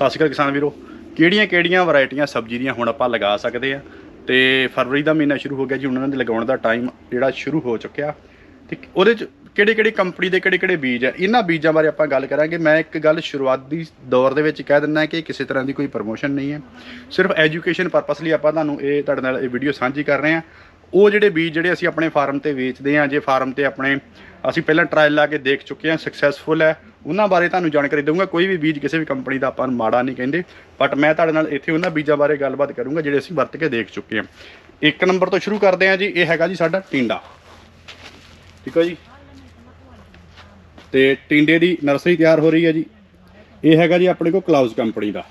ਸਤਿ ਸ਼੍ਰੀ ਅਕਾਲ ਕਿਸਾਨ ਵੀਰੋ। ਕਿਹੜੀਆਂ ਕਿਹੜੀਆਂ ਵੈਰਾਈਟੀਆਂ ਸਬਜ਼ੀ ਦੀਆਂ ਹੁਣ ਆਪਾਂ ਲਗਾ ਸਕਦੇ ਆ? ਤੇ ਫਰਵਰੀ ਦਾ ਮਹੀਨਾ ਸ਼ੁਰੂ ਹੋ ਗਿਆ ਜੀ, ਉਹਨਾਂ ਦੇ ਲਗਾਉਣ ਦਾ ਟਾਈਮ ਜਿਹੜਾ ਸ਼ੁਰੂ ਹੋ ਚੁੱਕਿਆ। ਤੇ ਉਹਦੇ ਚ ਕਿਹੜੇ ਕਿਹੜੇ ਕੰਪਨੀ ਦੇ ਕਿਹੜੇ ਕਿਹੜੇ ਬੀਜ ਆ? ਇਹਨਾਂ ਬੀਜਾਂ ਬਾਰੇ ਆਪਾਂ ਗੱਲ ਕਰਾਂਗੇ। ਮੈਂ ਇੱਕ ਗੱਲ ਸ਼ੁਰੂਆਤੀ ਦੌਰ ਦੇ ਵਿੱਚ ਕਹਿ ਦਿੰਦਾ ਕਿ ਕਿਸੇ ਤਰ੍ਹਾਂ ਦੀ ਕੋਈ ਪ੍ਰਮੋਸ਼ਨ ਨਹੀਂ ਹੈ। ਸਿਰਫ ਐਜੂਕੇਸ਼ਨ ਪਰਪਸ ਲਈ ਆਪਾਂ ਤੁਹਾਨੂੰ ਇਹ ਤੁਹਾਡੇ ਨਾਲ ਇਹ ਵੀਡੀਓ ਸਾਂਝੀ ਕਰ ਰਹੇ ਹਾਂ। ਉਹ ਜਿਹੜੇ ਬੀਜ ਜਿਹੜੇ ਅਸੀਂ ਆਪਣੇ ਫਾਰਮ ਤੇ ਵੇਚਦੇ ਹਾਂ, ਜੇ ਫਾਰਮ ਤੇ ਆਪਣੇ ਅਸੀਂ ਪਹਿਲਾਂ ਟਰਾਇਲ ਲਾ ਕੇ ਦੇਖ ਚੁੱਕੇ ਹਾਂ ਸਕਸੈਸਫੁਲ ਹੈ। ਉਹਨਾਂ ਬਾਰੇ ਤੁਹਾਨੂੰ ਜਾਣਕਾਰੀ ਦਊਂਗਾ ਕੋਈ ਵੀ ਬੀਜ ਕਿਸੇ ਵੀ ਕੰਪਨੀ ਦਾ ਆਪਾਂ ਨੂੰ ਮਾੜਾ ਨਹੀਂ ਕਹਿੰਦੇ। ਬਟ ਮੈਂ ਤੁਹਾਡੇ ਨਾਲ ਇੱਥੇ ਉਹਨਾਂ ਬੀਜਾਂ ਬਾਰੇ ਗੱਲਬਾਤ ਕਰੂੰਗਾ, ਜਿਹੜੇ ਅਸੀਂ ਵਰਤ ਕੇ ਦੇਖ ਚੁੱਕੇ ਹਾਂ। ਇੱਕ ਨੰਬਰ ਤੋਂ ਸ਼ੁਰੂ ਕਰਦੇ ਹਾਂ ਜੀ, ਇਹ ਹੈਗਾ ਜੀ ਸਾਡਾ ਟਿੰਡਾ। ਠੀਕ ਹੈ ਜੀ? ਤੇ ਟਿੰਡੇ ਦੀ ਨਰਸਰੀ ਤਿਆਰ ਹੋ ਰਹੀ ਹੈ ਜੀ। ਇਹ ਹੈਗਾ ਜੀ ਆਪਣੇ ਕੋਲ ਕਲਾਉਜ਼ ਕੰਪਨੀ ਦਾ।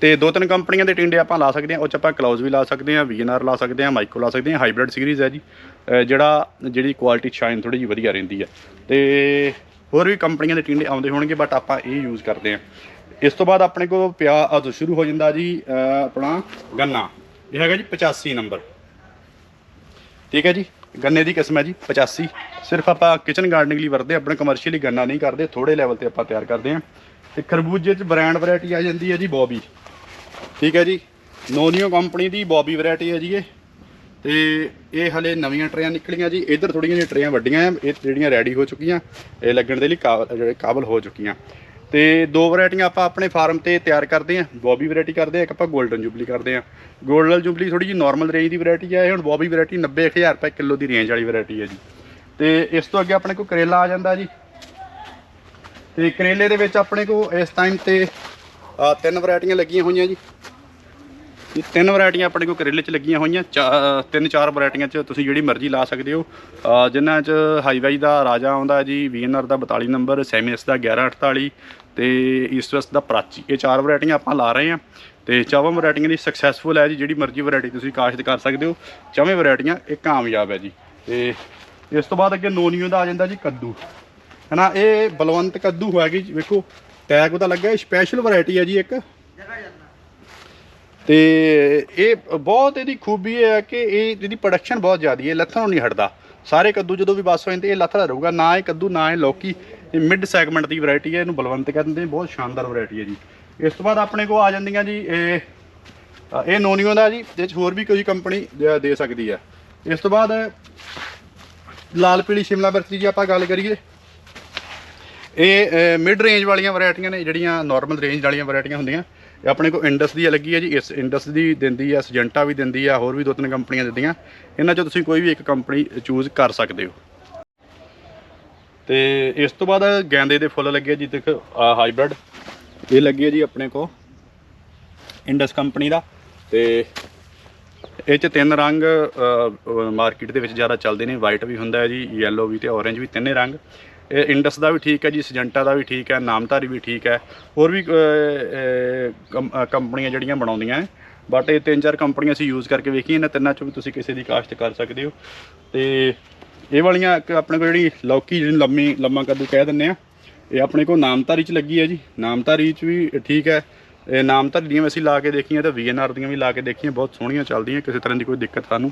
ਤੇ ਦੋ ਤਿੰਨ ਕੰਪਨੀਆਂ ਦੇ ਟਿੰਡੇ ਆਪਾਂ ਲਾ ਸਕਦੇ ਹਾਂ ਉਹ ਚ ਆਪਾਂ ਕਲਾਉਜ਼ ਵੀ ਲਾ ਸਕਦੇ ਹਾਂ ਵੀਐਨਆਰ ਲਾ ਸਕਦੇ ਹਾਂ ਮਾਈਕੋ ਲਾ ਸਕਦੇ ਹਾਂ ਹਾਈਬ੍ਰਿਡ ਸੀਰੀਜ਼ ਹੈ ਜੀ। ਜਿਹੜਾ ਜਿਹੜੀ ਕੁਆਲਿਟੀ ਸ਼ਾਈਨ ਥੋੜੀ ਜਿਹੀ ਵਧੀਆ ਰਹਿੰਦੀ ਹੈ। ਤੇ ਹੋਰ ਵੀ ਕੰਪਨੀਆਂ ਦੇ ਟਿੰਡੇ ਆਉਂਦੇ ਹੋਣਗੇ ਬਟ ਆਪਾਂ ਇਹ ਯੂਜ਼ ਕਰਦੇ ਹਾਂ। ਇਸ ਤੋਂ ਬਾਅਦ ਆਪਣੇ ਕੋਲ ਪਿਆ ਅੱਜ ਸ਼ੁਰੂ ਹੋ ਜਾਂਦਾ ਜੀ ਆਪਣਾ ਗੰਨਾ। ਇਹ ਹੈਗਾ ਜੀ 85 ਨੰਬਰ। ਠੀਕ ਹੈ ਜੀ ਗੰਨੇ ਦੀ ਕਿਸਮ ਹੈ ਜੀ 85 ਸਿਰਫ ਆਪਾਂ ਕਿਚਨ ਗਾਰਡਨਿੰਗ ਲਈ ਵਰਤਦੇ ਹਾਂ, ਆਪਣੇ ਕਮਰਸ਼ੀਅਲੀ ਗੰਨਾ ਨਹੀਂ ਕਰਦੇ ਥੋੜੇ ਲੈਵਲ ਤੇ ਆਪਾਂ ਤਿਆਰ ਕਰਦੇ ਹਾਂ। ਤੇ ਖਰਬੂਜੇ ਚ ਬ੍ਰਾਂਡ ਵੈਰਾਈਟੀ ਆ ਜਾਂਦੀ ਹੈ ਜੀ ਬੋਬੀ। ਠੀਕ ਹੈ ਜੀ। ਨੋਨੀਓ ਕੰਪਨੀ ਦੀ ਬੋਬੀ ਵੈਰਾਈਟੀ ਹੈ ਜੀ ਇਹ। ਤੇ ਇਹ ਹਲੇ ਨਵੀਆਂ ਟਰੇਆਂ ਨਿਕਲੀਆਂ ਜੀ। ਇਧਰ ਥੋੜੀਆਂ ਜਿਹੀਆਂ ਟਰੇਆਂ ਵੱਡੀਆਂ ਆ ਇਹ ਜਿਹੜੀਆਂ ਰੈਡੀ ਹੋ ਚੁੱਕੀਆਂ, ਇਹ ਲੱਗਣ ਦੇ ਲਈ ਕਾਬਲ ਜਿਹੜੇ ਕਾਬਲ ਹੋ ਚੁੱਕੀਆਂ। ਤੇ ਦੋ ਵੈਰਾਈਟੀਆਂ ਆਪਾਂ ਆਪਣੇ ਫਾਰਮ ਤੇ ਤਿਆਰ ਕਰਦੇ ਹਾਂ ਬੋਬੀ ਵੈਰਾਈਟੀ ਕਰਦੇ ਹਾਂ ਇੱਕ ਆਪਾਂ 골ਡਨ ਜੁਬਲੀ ਕਰਦੇ ਹਾਂ 골ਡਨ ਜੁਬਲੀ ਥੋੜੀ ਜਿਹੀ ਨਾਰਮਲ ਰੇਂਜ ਦੀ ਵੈਰਾਈਟੀ ਹੈ ਇਹ ਹੁਣ ਬੌਬੀ ਵੈਰਾਈਟੀ 90000 ਰੁਪਏ ਕਿਲੋ ਦੀ ਰੇਂਜ ਵਾਲੀ ਵੈਰਾਈਟੀ ਹੈ ਜੀ। ਤੇ ਇਸ ਤੋਂ ਅੱਗੇ ਆਪਣੇ ਕੋਲ ਕਰੇਲਾ ਆ ਜਾਂਦਾ ਜੀ। ਤੇ ਕਰੇਲੇ ਦੇ ਵਿੱਚ ਆਪਣੇ ਕੋਲ ਇਸ ਟਾਈਮ ਤੇ ਤਿੰਨ ਵੈਰਾਈਟੀਆਂ ਲੱਗੀਆਂ ਹੋਈਆਂ ਜੀ। ਇਹ ਤਿੰਨ ਵੈਰਾਈਟੀਆਂ ਆਪਣੇ ਕੋਲ ਕਰੇਲੇ 'ਚ ਲੱਗੀਆਂ ਹੋਈਆਂ ਚਾ- ਤਿੰਨ ਚਾਰ ਵੈਰਾਈਟੀਆਂ 'ਚ ਤੁਸੀਂ ਜਿਹੜੀ ਮਰਜ਼ੀ ਲਾ ਸਕਦੇ ਹੋ। ਅਹ ਜਿਨ੍ਹਾਂ 'ਚ ਹਾਈਵਾਈ ਦਾ ਰਾਜਾ ਆਉਂਦਾ ਜੀ ਵੀਐਨਆਰ ਦਾ 42 ਨੰਬਰ ਸੈਮੀਐਸ ਦਾ 1148 ਤੇ ਈਸਟ ਦਾ ਪ੍ਰਾਚੀ। ਇਹ ਚਾਰ ਵੈਰਾਈਟੀਆਂ ਆਪਾਂ ਲਾ ਰਹੇ ਹਾਂ ਤੇ ਚਾਵਾਂ ਵੈਰਾਈਟੀਆਂ ਦੀ ਸਕਸੈਸਫੁਲ ਹੈ ਜੀ ਜਿਹੜੀ ਮਰਜ਼ੀ ਵੈਰਾਈਟੀ ਤੁਸੀਂ ਕਾਸ਼ਤ ਕਰ ਸਕਦੇ ਹੋ। ਚਾਵੇਂ ਵੈਰਾਈਟੀਆਂ ਇਹ ਕਾਮਯਾਬ ਹੈ ਜੀ। ਤੇ ਇਸ ਤੋਂ ਬਾਅਦ ਅੱਗੇ ਨੋਨੀਓ ਦਾ ਆ ਜਾਂਦਾ ਜੀ ਕੱਦੂ। ਹਨਾ ਇਹ ਬਲਵੰਤ ਕੱਦੂ ਹੈਗੀ ਜੀ, ਵੇਖੋ ਟੈਗ ਉਹਦਾ ਲੱਗਾ ਸਪੈਸ਼ਲ ਵੈਰਾਈਟੀ ਹੈ ਜੀ ਇੱਕ। ਤੇ ਇਹ ਬਹੁਤ ਇਹਦੀ ਖੂਬੀ ਇਹ ਹੈ ਕਿ ਇਹ ਜਿਹਦੀ ਪ੍ਰੋਡਕਸ਼ਨ ਬਹੁਤ ਜ਼ਿਆਦੀ ਹੈ ਲੱਥਣੋਂ ਨਹੀਂ ਹਟਦਾ। ਸਾਰੇ ਕੱਦੂ ਜਦੋਂ ਵੀ ਬਸ ਹੋ ਜਾਂਦੇ, ਇਹ ਲੱਥਦਾ ਰਹੂਗਾ। ਨਾ ਇਹ ਕੱਦੂ, ਨਾ ਇਹ ਲੌਕੀ, ਇਹ ਮਿਡ ਸੈਗਮੈਂਟ ਦੀ ਵੈਰਾਈਟੀ ਹੈ, ਇਹਨੂੰ ਬਲਵੰਤ ਕਹਿੰਦੇ ਨੇ ਬਹੁਤ ਸ਼ਾਨਦਾਰ ਵੈਰਾਈਟੀ ਹੈ ਜੀ। ਇਸ ਤੋਂ ਬਾਅਦ ਆਪਣੇ ਕੋਲ ਆ ਜਾਂਦੀਆਂ ਜੀ, ਇਹ ਇਹ ਨੋਨੀਓ ਦਾ ਜੀ, ਇਹ 'ਚ ਹੋਰ ਵੀ ਕੋਈ ਕੰਪਨੀ ਦੇ ਦੇ ਸਕਦੀ ਹੈ। ਇਸ ਤੋਂ ਬਾਅਦ ਲਾਲ ਪੀਲੀ ਸ਼ਿਮਲਾ ਮਿਰਚ ਦੀ ਆਪਾਂ ਗੱਲ ਕਰੀਏ, ਇਹ ਮਿਡ ਰੇਂਜ ਵਾਲੀਆਂ ਵੈਰਾਈਟੀਆਂ ਨੇ, ਜਿਹੜੀਆਂ ਨਾਰਮਲ ਰੇਂਜ ਵਾਲੀਆਂ ਵੈਰਾਈਟੀਆਂ ਹੁੰਦੀਆਂ। ਇਹ ਆਪਣੇ ਕੋਲ ਇੰਡਸ ਦੀ ਲੱਗੀ ਹੈ ਜੀ। ਇਸ ਇੰਡਸ ਦੀ ਦਿੰਦੀ ਹੈ, ਸਜੈਂਟਾ ਵੀ ਦਿੰਦੀ ਹੈ, ਹੋਰ ਵੀ ਦੋ ਤਿੰਨ ਕੰਪਨੀਆਂ ਦਿੰਦੀਆਂ। ਇਹਨਾਂ ਚੋਂ ਤੁਸੀਂ ਕੋਈ ਵੀ ਇੱਕ ਕੰਪਨੀ ਚੂਜ਼ ਕਰ ਸਕਦੇ ਹੋ। ਤੇ ਇਸ ਤੋਂ ਬਾਅਦ ਗੈਂਦੇ ਦੇ ਫੁੱਲ ਲੱਗੇ ਜੀ, ਦੇਖੋ ਹਾਈਬ੍ਰਿਡ ਇਹ ਲੱਗੇ ਜੀ ਆਪਣੇ ਕੋਲ ਇੰਡਸ ਕੰਪਨੀ ਦਾ। ਤੇ ਇਹ ਚ ਤਿੰਨ ਰੰਗ ਮਾਰਕੀਟ ਦੇ ਵਿੱਚ ਜ਼ਿਆਦਾ ਚੱਲਦੇ ਨੇ। ਵਾਈਟ ਵੀ ਹੁੰਦਾ ਹੈ ਜੀ ਯੈਲੋ ਵੀ ਤੇ orange ਵੀ ਤਿੰਨੇ ਰੰਗ। ਇਹ ਇੰਡਸ ਦਾ ਵੀ ਠੀਕ ਹੈ ਜੀ, ਸਜੰਟਾ ਦਾ ਵੀ ਠੀਕ ਹੈ, ਨਾਮਧਾਰੀ ਵੀ ਠੀਕ ਹੈ। ਹੋਰ ਵੀ ਕੰਪਨੀਆਂ ਜਿਹੜੀਆਂ ਬਣਾਉਂਦੀਆਂ ਹੈ ਬਟ ਇਹ ਤਿੰਨ ਚਾਰ ਕੰਪਨੀਆਂ ਅਸੀਂ ਯੂਜ਼ ਕਰਕੇ ਵੇਖੀਆਂ, ਇਹਨਾਂ ਤਿੰਨਾਂ ਚੋਂ ਵੀ ਤੁਸੀਂ ਕਿਸੇ ਦੀ ਕਾਸ਼ਤ ਕਰ ਸਕਦੇ ਹੋ। ਤੇ ਇਹ ਵਾਲੀਆਂ ਆਪਣੇ ਕੋਲ ਜਿਹੜੀ ਲੌਕੀ ਜਿਹੜੀ ਲੰਮੀ, ਲੰਮਾ ਕੱਦੂ ਕਹਿ ਦਿੰਦੇ ਆ, ਇਹ ਆਪਣੇ ਕੋਲ ਨਾਮਧਾਰੀ ਚ ਲੱਗੀ ਹੈ ਜੀ। ਨਾਮਧਾਰੀ ਚ ਵੀ ਠੀਕ ਹੈ। ਇਹ ਨਾਮਧਾਰੀ ਦੀਆਂ ਵੀ ਅਸੀਂ ਲਾ ਕੇ ਦੇਖੀਆਂ, ਤੇ ਵੀਐਨਆਰ ਦੀਆਂ ਵੀ ਲਾ ਕੇ ਦੇਖੀਆਂ, ਬਹੁਤ ਸੋਹਣੀਆਂ ਚੱਲਦੀਆਂ, ਕਿਸੇ ਤਰ੍ਹਾਂ ਦੀ ਕੋਈ ਦਿੱਕਤ ਸਾਨੂੰ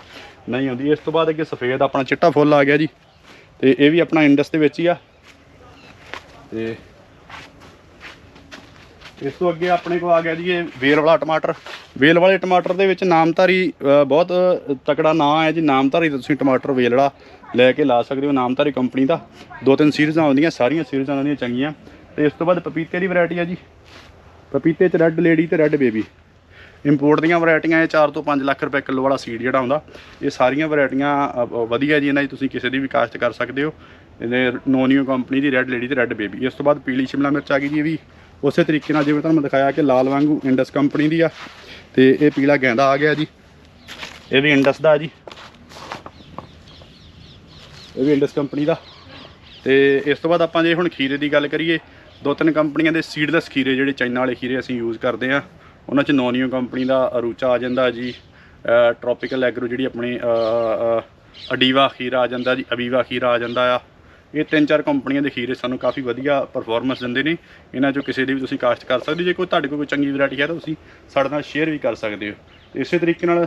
ਨਹੀਂ ਆਉਂਦੀ। ਇਸ ਤੋਂ ਬਾਅਦ ਅੱਗੇ ਸਫੇਦ ਆਪਣਾ ਚਿੱਟਾ ਫੁੱਲ ਆ ਗਿਆ ਜੀ। ਤੇ ਇਹ ਵੀ ਆਪਣਾ ਇੰਡਸ ਦੇ ਵਿੱਚ ਹੀ ਆ। ਤੇ ਇਸ ਤੋਂ ਅੱਗੇ ਆਪਣੇ ਕੋਲ ਆ ਗਿਆ ਜੀ ਇਹ ਵੇਲ ਵਾਲਾ ਟਮਾਟਰ। ਵੇਲ ਵਾਲੇ ਟਮਾਟਰ ਦੇ ਵਿੱਚ ਨਾਮਧਾਰੀ ਬਹੁਤ ਤਕੜਾ ਨਾਂ ਹੈ ਜੀ, ਨਾਮਧਾਰੀ ਤੁਸੀਂ ਟਮਾਟਰ ਵੇਲੜਾ ਲੈ ਕੇ ਲਾ ਸਕਦੇ ਹੋ, ਨਾਮਧਾਰੀ ਕੰਪਨੀ ਦਾ। ਦੋ ਤਿੰਨ ਸੀਰੀਜ਼ਾਂ ਆਉਂਦੀਆਂ, ਸਾਰੀਆਂ ਸੀਰੀਜ਼ਾਂ ਉਹਨਾਂ ਦੀਆਂ ਚੰਗੀਆਂ। ਤੇ ਇਸ ਤੋਂ ਬਾਅਦ ਪਪੀਤੇ ਦੀ ਵੈਰਾਈਟੀ ਆ ਜੀ। ਪਪੀਤੇ ਚ ਰੈੱਡ ਲੇਡੀ ਤੇ ਰੈੱਡ ਬੇਬੀ ਇੰਪੋਰਟ ਦੀਆਂ ਵੈਰਾਈਟੀਆਂ ਇਹ 4 ਤੋਂ 5 ਲੱਖ ਰੁਪਏ ਕਿਲੋ ਵਾਲਾ ਸੀਡ ਜਿਹੜਾ ਆਉਂਦਾ ਇਹ ਸਾਰੀਆਂ ਵੈਰਾਈਟੀਆਂ ਵਧੀਆ ਜੀ, ਇਹਨਾਂ 'ਚ ਤੁਸੀਂ ਕਿਸੇ ਦੀ ਵੀ ਕਾਸ਼ਤ ਕਰ ਸਕਦੇ ਹੋ। ਇਹਦੇ ਨੋਨੀਓ ਕੰਪਨੀ ਦੀ ਰੈੱਡ ਲੇਡੀ ਤੇ ਰੈੱਡ ਬੇਬੀ ਇਸ ਤੋਂ ਬਾਅਦ ਪੀਲੀ ਸ਼ਿਮਲਾ ਮਿਰਚ ਆ ਗਈ ਜੀ, ਇਹ ਵੀ ਉਸੇ ਤਰੀਕੇ ਨਾਲ ਜਿਵੇਂ ਤੁਹਾਨੂੰ ਮੈਂ ਦਿਖਾਇਆ ਕਿ ਲਾਲ ਵਾਂਗੂ ਇੰਡਸ ਕੰਪਨੀ ਦੀ ਆ, ਤੇ ਇਹ ਪੀਲਾ ਗੈਂਦਾ ਆ ਗਿਆ ਜੀ। ਇਹ ਵੀ ਇੰਡਸ ਦਾ ਜੀ। ਇਹ ਵੀ ਇੰਡਸ ਕੰਪਨੀ ਦਾ। ਤੇ ਇਸ ਤੋਂ ਬਾਅਦ ਆਪਾਂ ਜੇ ਹੁਣ ਖੀਰੇ ਦੀ ਗੱਲ ਕਰੀਏ, ਦੋ ਤਿੰਨ ਕੰਪਨੀਆਂ ਦੇ ਸੀਡਲੈਸ ਖੀਰੇ, ਜਿਹੜੇ ਚਾਈਨਾ ਵਾਲੇ ਖੀਰੇ ਅਸੀਂ ਯੂਜ਼ ਕਰਦੇ ਆ। ਉਹਨਾਂ 'ਚ ਨੋਨੀਓ ਕੰਪਨੀ ਦਾ ਅਰੂਚਾ ਆ ਜਾਂਦਾ ਜੀ ਟ੍ਰੋਪੀਕਲ ਐਗਰੋ ਜਿਹੜੀ ਆਪਣੀ ਅਡੀਵਾ ਖੀਰਾ ਆ ਜਾਂਦਾ ਜੀ, ਅਬੀਵਾ ਖੀਰਾ ਆ ਜਾਂਦਾ ਆ। ਇਹ ਤਿੰਨ ਚਾਰ ਕੰਪਨੀਆਂ ਦੇ ਖੀਰੇ ਸਾਨੂੰ ਕਾਫੀ ਵਧੀਆ ਪਰਫਾਰਮੈਂਸ ਦਿੰਦੇ ਨੇ। ਇਹਨਾਂ 'ਚੋਂ ਕਿਸੇ ਦੀ ਵੀ ਤੁਸੀਂ ਕਾਸ਼ਤ ਕਰ ਸਕਦੇ ਜੇ ਕੋਈ ਤੁਹਾਡੇ ਕੋਲ ਕੋਈ ਚੰਗੀ ਵੈਰਾਈਟੀ ਹੈ ਤਾਂ ਤੁਸੀਂ ਸਾਡੇ ਨਾਲ ਸ਼ੇਅਰ ਵੀ ਕਰ ਸਕਦੇ ਹੋ। ਤੇ ਇਸੇ ਤਰੀਕੇ ਨਾਲ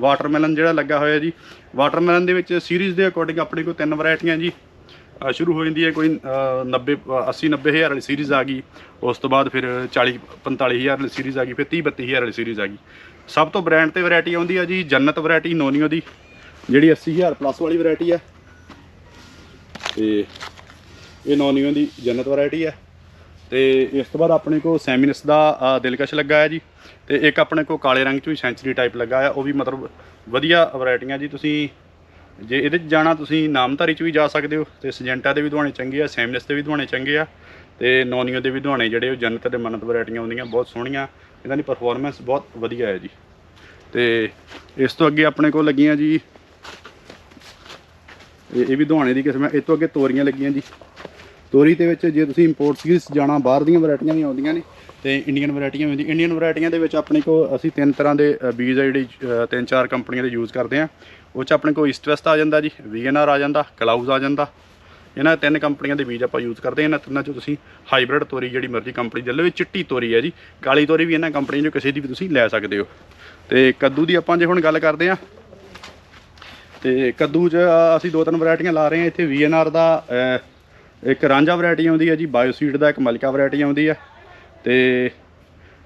ਵਾਟਰਮੈਲਨ ਜਿਹੜਾ ਲੱਗਾ ਹੋਇਆ ਜੀ ਵਾਟਰਮੈਲਨ ਦੇ ਵਿੱਚ ਸੀਰੀਜ਼ ਦੇ ਅਕੋਰਡਿੰਗ ਆਪਣੇ ਕੋਲ ਤਿੰਨ ਵੈਰਾਈਟੀਆਂ ਜੀ। ਸ਼ੁਰੂ ਹੋ ਜਾਂਦੀ ਹੈ ਕੋਈ ਅ, 90 ਅ, 80 90 ਹਜ਼ਾਰ ਵਾਲੀ ਸੀਰੀਜ਼ ਆ ਗਈ। ਉਸ ਤੋਂ ਬਾਅਦ ਫਿਰ 40 45 ਹਜ਼ਾਰ ਵਾਲੀ ਸੀਰੀਜ਼ ਆ ਗਈ ਫਿਰ 30 32 ਹਜ਼ਾਰ ਵਾਲੀ ਸੀਰੀਜ਼ ਆ ਗਈ। ਸਭ ਤੋਂ ਬ੍ਰਾਂਡ ਤੇ ਵੈਰਾਈਟੀ ਆਉਂਦੀ ਆ ਜੀ ਜੰਨਤ ਵੈਰਾਈਟੀ ਨੋਨੀਓ ਦੀ ਜਿਹੜੀ 80000 ਪਲੱਸ ਵਾਲੀ ਵੈਰਾਈਟੀ ਆ। ਤੇ ਇਹ ਨੋਨੀਓ ਦੀ ਜੰਨਤ ਵੈਰਾਈਟੀ ਆ। ਤੇ ਇਸ ਤੋਂ ਬਾਅਦ ਆਪਣੇ ਕੋਲ ਸੈਮੀਨਸ ਦਾ ਦਿਲਕਸ਼ ਲੱਗਾ ਹੈ ਜੀ। ਤੇ ਇੱਕ ਆਪਣੇ ਕੋਲ ਕਾਲੇ ਰੰਗ ਚ ਵੀ ਸੈਂਚਰੀ ਟਾਈਪ ਲੱਗਾ ਆ ਉਹ ਵੀ ਮਤਲਬ ਵਧੀਆ ਵੈਰਾਈਟੀਆਂ ਜੀ। ਤੁਸੀਂ ਜੇ ਇਹਦੇ 'ਚ ਜਾਣਾ, ਤੁਸੀਂ ਨਾਮਧਾਰੀ 'ਚ ਵੀ ਜਾ ਸਕਦੇ ਹੋ, ਤੇ ਸਜੈਂਟਾ ਦੇ ਵੀ ਦੁਆਣੇ ਚੰਗੇ ਆ ਸੈਮਨਸ ਦੇ ਵੀ ਦੁਆਣੇ ਚੰਗੇ ਆ, ਤੇ ਨੋਨੀਓ ਦੇ ਵੀ ਦੁਆਣੇ ਜਿਹੜੇ ਉਹ ਜੰਨਤ ਤੇ ਮੰਨਤ ਵੈਰਾਈਟੀਆਂ ਆਉਂਦੀਆਂ, ਬਹੁਤ ਸੋਹਣੀਆਂ। ਇਹਨਾਂ ਦੀ ਪਰਫਾਰਮੈਂਸ ਬਹੁਤ ਵਧੀਆ ਹੈ ਜੀ। ਤੇ ਇਸ ਤੋਂ ਅੱਗੇ ਆਪਣੇ ਕੋਲ ਲੱਗੀਆਂ ਜੀ, ਇਹ ਵੀ ਦੁਆਣੇ ਦੀ ਕਿਸਮ ਹੈ। ਇਹ ਤੋਂ ਅੱਗੇ ਤੋਰੀਆਂ ਲੱਗੀਆਂ ਜੀ। ਤੋਰੀ ਦੇ ਵਿੱਚ ਜੇ ਤੁਸੀਂ ਇੰਪੋਰਟ ਸੀਰੀਜ਼ ਜਾਣਾ, ਬਾਹਰ ਦੀਆਂ ਵੈਰਾਈਟੀਆਂ ਵੀ ਆਉਂਦੀਆਂ ਨੇ, ਤੇ ਇੰਡੀਅਨ ਵੈਰਾਈਟੀਆਂ ਵੀ ਆਉਂਦੀਆਂ ਇੰਡੀਅਨ ਵੈਰਾਈਟੀਆਂ ਦੇ ਵਿੱਚ ਆਪਣੇ ਕੋਲ ਅਸੀਂ ਤਿੰਨ ਤਰ੍ਹਾਂ ਦੇ ਬੀਜ ਆ ਜਿਹੜੇ ਤਿੰਨ ਚਾਰ ਕੰਪਨੀਆਂ ਦੇ ਯੂਜ਼ ਕਰਦੇ ਆ। ਉਹ ਚ ਆਪਣੇ ਕੋਲ ਈਸਟ ਵੈਸਟ ਆ ਜਾਂਦਾ ਜੀ ਵੀਐਨਆਰ ਆ ਜਾਂਦਾ ਕਲਾਊਜ਼ ਆ ਜਾਂਦਾ। ਇਹਨਾਂ ਤਿੰਨ ਕੰਪਨੀਆਂ ਦੇ ਬੀਜ ਆਪਾਂ ਯੂਜ਼ ਕਰਦੇ ਹਾਂ। ਇਹਨਾਂ ਤਿੰਨਾਂ ਚੋਂ ਤੁਸੀਂ ਹਾਈਬ੍ਰਿਡ ਤੋਰੀ ਜਿਹੜੀ ਮਰਜ਼ੀ ਕੰਪਨੀ ਦੇ ਲਓ ਚਿੱਟੀ ਤੋਰੀ ਹੈ ਜੀ। ਕਾਲੀ ਤੋਰੀ ਵੀ ਇਹਨਾਂ ਕੰਪਨੀ ਚੋਂ ਕਿਸੇ ਦੀ ਵੀ ਤੁਸੀਂ ਲੈ ਸਕਦੇ ਹੋ। ਤੇ ਕੱਦੂ ਦੀ ਆਪਾਂ ਜੇ ਹੁਣ ਗੱਲ ਕਰਦੇ ਹਾਂ, ਤੇ ਕੱਦੂ 'ਚ ਅਸੀਂ ਦੋ ਤਿੰਨ ਵੈਰਾਈਟੀਆਂ ਲਾ ਰਹੇ ਹਾਂ। ਇੱਥੇ ਵੀਐਨਆਰ ਦਾ ਇੱਕ ਰਾਂਝਾ ਵੈਰਾਈਟੀ ਆਉਂਦੀ ਹੈ ਜੀ ਬਾਇਓਸੀਡ ਦਾ ਇੱਕ ਮਲਕਾ ਵੈਰਾਈਟੀ ਆਉਂਦੀ ਹੈ। ਤੇ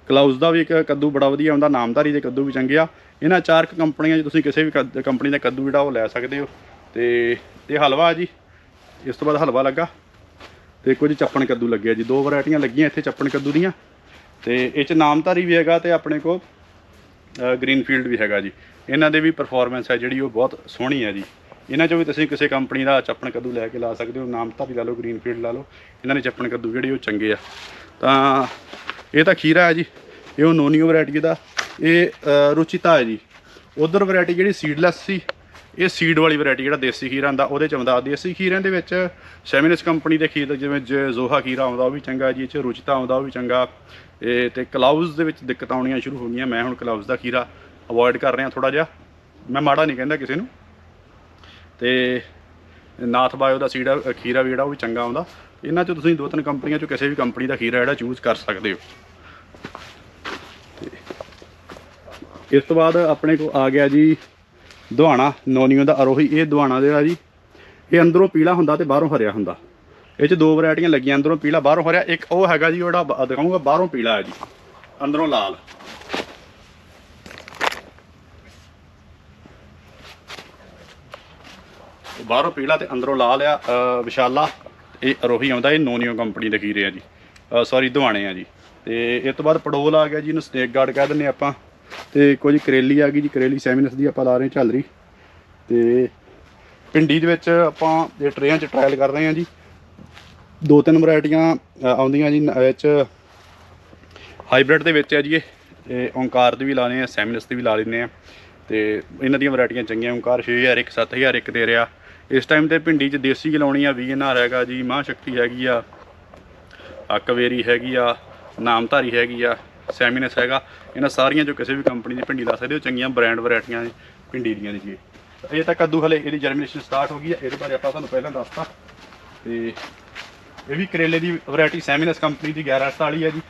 ਕਲਾਊਜ਼ ਦਾ ਵੀ ਇੱਕ ਕੱਦੂ ਬੜਾ ਵਧੀਆ ਆਉਂਦਾ ਨਾਮਧਾਰੀ ਦੇ ਕੱਦੂ ਵੀ ਚੰਗੇ ਆ। ਇਹਨਾਂ ਚਾਰ ਕੁ ਕੰਪਨੀਆਂ 'ਚ ਤੁਸੀਂ ਕਿਸੇ ਵੀ ਕੱਦ- ਕੰਪਨੀ ਦਾ ਕੱਦੂ ਜਿਹੜਾ ਉਹ ਲੈ ਸਕਦੇ ਹੋ। ਤੇ ਇਹ ਹਲਵਾ ਜੀ, ਇਸ ਤੋਂ ਬਾਅਦ ਹਲਵਾ ਲੱਗਾ। ਤੇ ਕੁਝ ਚੱਪਣ ਕੱਦੂ ਲੱਗਿਆ ਜੀ। ਦੋ ਵੈਰਾਈਟੀਆਂ ਲੱਗੀਆਂ ਇੱਥੇ ਚੱਪਣ ਕੱਦੂ ਦੀਆਂ। ਤੇ ਇਹ 'ਚ ਨਾਮਧਾਰੀ ਵੀ ਹੈਗਾ ਤੇ ਆਪਣੇ ਕੋਲ ਗ੍ਰੀਨਫੀਲਡ ਵੀ ਹੈਗਾ ਜੀ। ਇਹਨਾਂ ਦੇ ਵੀ ਪਰਫਾਰਮੈਂਸ ਹੈ ਜਿਹੜੀ ਉਹ ਬਹੁਤ ਸੋਹਣੀ ਹੈ ਜੀ। ਇਹਨਾਂ ਚੋਂ ਵੀ ਤੁਸੀਂ ਕਿਸੇ ਕੰਪਨੀ ਦਾ ਚੱਪਣ ਕੱਦੂ ਲੈ ਕੇ ਲਾ ਸਕਦੇ ਹੋ। ਨਾਮਧਾਰੀ ਲਾ ਲਓ, ਗ੍ਰੀਨਫੀਲਡ ਲਾ ਲਓ। ਇਹਨਾਂ ਦੇ ਚੱਪਣ ਕੱਦੂ ਜਿਹੜੇ ਉਹ ਚੰਗੇ ਆ। ਤਾਂ ਇਹ ਤਾਂ ਖੀਰਾ ਹੈ ਜੀ। ਇਹ ਉਹ ਨੋਨੀਓ ਵੈਰਾਈਟੀ ਦਾ ਇਹ ਰੁਚਿਤਾ ਹੈ ਜੀ। ਉਧਰ ਵੈਰਾਈਟੀ ਜਿਹੜੀ ਸੀਡਲੈਸ ਸੀ, ਇਹ ਸੀਡ ਵਾਲੀ ਵੈਰਾਈਟੀ ਜਿਹੜਾ ਦੇਸੀ ਖੀਰਾ ਹੁੰਦਾ ਉਹਦੇ ਚ ਆਉਂਦਾ। ਦੇਸੀ ਖੀਰਿਆਂ ਦੇ ਵਿੱਚ ਸੈਮਿਨਸ ਕੰਪਨੀ ਦੇ ਖੀਰ, ਜਿਵੇਂ ਜ- ਜ਼ੋਹਾ ਖੀਰਾ ਆਉਂਦਾ, ਉਹ ਵੀ ਚੰਗਾ ਜੀ। ਇਹ ਚ ਰੁਚਿਤਾ ਆਉਂਦਾ, ਉਹ ਵੀ ਚੰਗਾ। ਇਹ ਤੇ ਕਲਾਊਜ਼ ਦੇ ਵਿੱਚ ਦਿੱਕਤ ਆਉਣੀਆਂ ਸ਼ੁਰੂ ਹੋ ਗਈਆਂ। ਮੈਂ ਹੁਣ ਕਲਾਊਜ਼ ਦਾ ਖੀਰਾ ਅਵੋਇਡ ਕਰ ਰਿਹਾ ਥੋੜਾ ਜਿਹਾ। ਮੈਂ ਮਾੜਾ ਨਹੀਂ ਕਹਿੰਦਾ ਕਿਸੇ ਨੂੰ। ਤੇ ਨਾਥ ਬਾਇਓ ਦਾ ਸੀੜਾ ਖੀਰਾ ਵੀ ਜਿਹੜਾ, ਉਹ ਵੀ ਚੰਗਾ ਆਉਂਦਾ। ਇਹਨਾਂ ਚੋਂ ਤੁਸੀਂ ਦੋ ਤਿੰਨ ਕੰਪਨੀਆਂ ਚੋਂ ਕਿਸੇ ਵੀ ਕੰਪਨੀ ਦਾ ਖੀਰਾ ਜਿਹੜਾ ਚੂਜ਼ ਕਰ ਸਕਦੇ ਹੋ ਤੇ ਇਸ ਤੋਂ ਬਾਅਦ ਆਪਣੇ ਕੋਲ ਆ ਗਿਆ ਜੀ ਦੁਹਾਣਾ, ਨੋਨੀਓ ਦਾ ਅਰੋਹੀ ਇਹ ਦੁਹਾਣਾ ਜਿਹੜਾ ਜੀ, ਇਹ ਅੰਦਰੋਂ ਪੀਲਾ ਹੁੰਦਾ ਤੇ ਬਾਹਰੋਂ ਹਰਿਆ ਹੁੰਦਾ। ਇਹ ਚ ਦੋ ਵੈਰਾਈਟੀਆਂ ਲੱਗੀਆਂ, ਅੰਦਰੋਂ ਪੀਲਾ, ਬਾਹਰੋਂ ਹਰਿਆ। ਇੱਕ ਉਹ ਹੈਗਾ ਜੀ ਜਿਹੜਾ ਬ- ਬਾਹਰੋਂ ਪੀਲਾ ਹੈ ਜੀ, ਅੰਦਰੋਂ ਲਾਲ। ਬਾਹਰੋਂ ਪੀਲਾ ਤੇ ਅੰਦਰੋਂ ਲਾਲ ਆ ਵਿਸ਼ਾਲਾ। ਇਹ ਅਰੋਹੀ ਆਉਂਦਾ, ਇਹ ਨੋਨੀਓ ਕੰਪਨੀ ਦੇ ਖੀਰੇ ਆ ਜੀ। ਸੌਰੀ ਦੁਹਾਣੇ ਆ ਜੀ। ਤੇ ਇਸ ਤੋਂ ਬਾਅਦ ਪੜੋਲ ਆ ਗਿਆ ਜੀ, ਇਹਨੂੰ ਸਨੇਕ ਗਾਰਡ ਕਹਿ ਦਿੰਦੇ ਆਪਾਂ। ਤੇ ਕੁਝ ਕਰੇਲੀ ਆ ਗਈ ਜੀ, ਕਰੇਲੀ ਸੈਮੀਨਸ ਦੀ ਆਪਾਂ ਲਾ ਰਹੇ ਹਾਂ ਝੱਲਰੀ। ਤੇ ਪਿੰਡੀ ਦੇ ਵਿੱਚ ਆਪਾਂ ਇਹ ਟਰੇਆਂ 'ਚ ਟਰਾਇਲ ਕਰ ਰਹੇ ਹਾਂ ਜੀ ਦੋ ਤਿੰਨ ਵੈਰਾਈਟੀਆਂ ਆਉਂਦੀਆਂ ਜੀ, ਨ- 'ਚ ਹਾਈਬ੍ਰਿਡ ਦੇ ਵਿੱਚ ਹੈ ਜੀ ਇਹ। ਤੇ ਓਂਕਾਰ ਦੇ ਵੀ ਲਾਣੇ ਆ ਸੈਮੀਨਸ ਦੇ ਵੀ ਲਾ ਲੈਂਦੇ ਆ ਤੇ ਇਹਨਾਂ ਦੀਆਂ ਵੈਰਾਈਟੀਆਂ ਚੰਗੀਆਂ, ਓਂਕਾਰ 6000 ਇੱਕ 7000 ਇੱਕ ਦੇ ਰਿਹਾ। ਇਸ ਟਾਈਮ ਤੇ ਭਿੰਡੀ 'ਚ ਦੇਸੀ ਲਾਉਣੀ ਆ, ਵੀਐਨਆਰ ਹੈਗਾ ਜੀ ਮਾਂ ਸ਼ਕਤੀ ਹੈਗੀ ਆ ਅਕਵੇਰੀ ਹੈਗੀ ਆ, ਨਾਮਧਾਰੀ ਹੈਗੀ ਆ। ਸੈਮਿਨਸ ਹੈਗਾ। ਇਹਨਾਂ ਸਾਰੀਆਂ ਜੋ ਕਿਸੇ ਵੀ ਕੰਪਨੀ ਦੀ ਭਿੰਡੀ ਲਾ ਸਕਦੇ ਹੋ, ਚੰਗੀਆਂ ਬ੍ਰਾਂਡ ਵੈਰਾਈਟੀਆਂ ਭਿੰਡੀ ਦੀਆਂ ਨੇ ਜੀ ਇਹ। ਤਾਂ ਕੱਦੂ ਹਲੇ ਇਹਦੀ ਜਰਮੀਨੇਸ਼ਨ ਸਟਾਰਟ ਹੋ ਗਈ ਹੈ। ਇਹਦੇ ਬਾਰੇ ਆਪਾਂ ਤੁਹਾਨੂੰ ਪਹਿਲਾਂ ਦੱਸਤਾ। ਤੇ ਇਹ ਵੀ ਕਰੇਲੇ ਦੀ ਵੈਰਾਈਟੀ ਸੈਮਿਨਸ ਕੰਪਨੀ ਦੀ 1148 ਹੈ ਜੀ।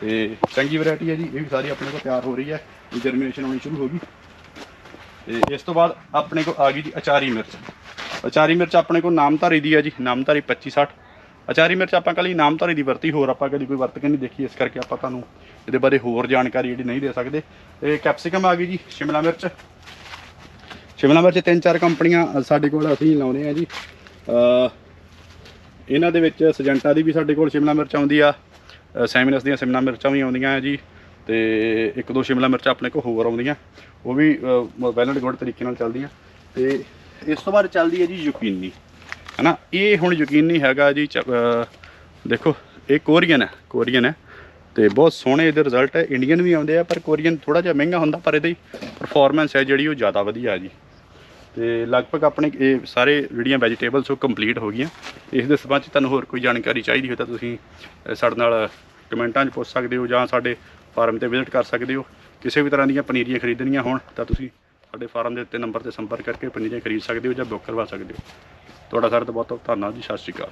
ਤੇ ਚੰਗੀ ਵੈਰਾਈਟੀ ਹੈ ਜੀ। ਇਹ ਵੀ ਸਾਰੀ ਆਪਣੇ ਕੋਲ ਤਿਆਰ ਹੋ ਰਹੀ ਹੈ। ਇਹ ਜਰਮੀਨੇਸ਼ਨ ਹੋਣੀ ਸ਼ੁਰੂ ਹੋ ਗਈ। ਤੇ ਇਸ ਤੋਂ ਬਾਅਦ ਆਪਣੇ ਕੋਲ ਆ ਗਈ ਜੀ ਅਚਾਰੀ ਮਿਰਚ। ਅਚਾਰੀ ਮਿਰਚ ਆਪਣੇ ਕੋਲ ਨਾਮਧਾਰੀ ਦੀ ਹੈ ਜੀ। ਨਾਮਧਾਰੀ 2560 ਅਚਾਰੀ ਮਿਰਚ ਆਪਾਂ ਕੱਲੀ ਨਾਮਧਾਰੀ ਦੀ ਵਰਤੀ ਹੋਰ ਆਪਾਂ ਕਦੀ ਕੋਈ ਵਰਤ ਕੇ ਨਹੀਂ ਦੇਖੀ ਇਸ ਕਰਕੇ ਆਪਾਂ ਤੁਹਾਨੂੰ ਇਹਦੇ ਬਾਰੇ ਹੋਰ ਜਾਣਕਾਰੀ ਜਿਹੜੀ ਨਹੀਂ ਦੇ ਸਕਦੇ। ਤੇ ਕੈਪਸਿਕਮ ਆ ਗਈ ਜੀ ਸ਼ਿਮਲਾ ਮਿਰਚ। ਸ਼ਿਮਲਾ ਮਿਰਚ ਤਿੰਨ ਚਾਰ ਕੰਪਨੀਆਂ ਸਾਡੇ ਕੋਲ ਅਸੀਂ ਲਾਉਂਦੇ ਆ ਜੀ। ਇਹਨਾਂ ਦੇ ਵਿੱਚ ਸਜੰਟਾ ਦੀ ਵੀ ਸਾਡੇ ਕੋਲ ਸ਼ਿਮਲਾ ਮਿਰਚ ਆਉਂਦੀ ਆ ਅ, ਸੈਮਿਨਸ ਦੀਆਂ ਸ਼ਿਮਲਾ ਮਿਰਚਾਂ ਵੀ ਆਉਂਦੀਆਂ ਆ ਜੀ ਤੇ ਇੱਕ ਦੋ ਸ਼ਿਮਲਾ ਮਿਰਚਾਂ ਆਪਣੇ ਕੋਲ ਹੋਰ ਆਉਂਦੀਆਂ ਉਹ ਵੀ ਵੈਲਡ ਐਂਡ ਗੁੱਡ ਤਰੀਕੇ ਨਾਲ ਚੱਲਦੀਆਂ। ਤੇ ਇਸ ਤੋਂ ਬਾਅਦ ਚੱਲਦੀ ਹੈ ਜੀ ਯਕੀਨੀ। ਹਨਾ? ਇਹ ਹੁਣ ਯਕੀਨ ਨਹੀਂ ਹੈਗਾ ਜੀ, ਚ- ਦੇਖੋ, ਇਹ ਕੋਰੀਅਨ ਹੈ ਕੋਰੀਅਨ ਹੈ ਤੇ ਬਹੁਤ ਸੋਹਣੇ ਇਹਦੇ ਰਿਜ਼ਲਟ ਹੈ। ਇੰਡੀਅਨ ਵੀ ਆਉਂਦੇ ਆ, ਪਰ ਕੋਰੀਅਨ ਥੋੜਾ ਜਿਹਾ ਮਹਿੰਗਾ ਹੁੰਦਾ, ਪਰ ਇਹਦੀ ਪਰਫਾਰਮੈਂਸ ਹੈ ਜਿਹੜੀ ਉਹ ਜ਼ਿਆਦਾ ਵਧੀਆ ਹੈ ਜੀ। ਤੇ ਲਗਭਗ ਆਪਣੇ ਇਹ ਸਾਰੇ ਜਿਹੜੀਆਂ ਵੈਜੀਟੇਬਲਸ ਉਹ ਕੰਪਲੀਟ ਹੋ ਗਈਆਂ। ਇਸ ਦੇ ਸੰਬੰਧ 'ਚ ਤੁਹਾਨੂੰ ਹੋਰ ਕੋਈ ਜਾਣਕਾਰੀ ਚਾਹੀਦੀ ਹੋ ਤਾਂ ਤੁਸੀਂ ਸਾਡੇ ਨਾਲ ਕਮੈਂਟਾਂ 'ਚ ਪੁੱਛ ਸਕਦੇ ਹੋ ਜਾਂ ਸਾਡੇ ਫਾਰਮ ਤੇ ਵਿਜ਼ਿਟ ਕਰ ਸਕਦੇ ਹੋ। ਕਿਸੇ ਵੀ ਤਰ੍ਹਾਂ ਦੀਆਂ ਪਨੀਰੀਆਂ ਖਰੀਦਣੀਆਂ ਹੋਣ ਤਾਂ ਤੁਸੀਂ ਸਾਡੇ ਫਾਰਮ ਦੇ ਉੱਤੇ ਨੰਬਰ ਤੇ ਸੰਪਰਕ ਕਰਕੇ ਪਨੀਰੀਆਂ ਖਰੀਦ ਸਕਦੇ ਹੋ ਜਾਂ ਬੁੱਕ ਕਰਵਾ ਸਕਦੇ ਹੋ। ਤੁਹਾਡਾ ਸਾਰਿਆਂ ਦਾ ਬਹੁਤ ਬਹੁਤ ਧੰਨਵਾਦ ਜੀ, ਸਤਿ ਸ਼੍ਰੀ ਅਕਾਲ।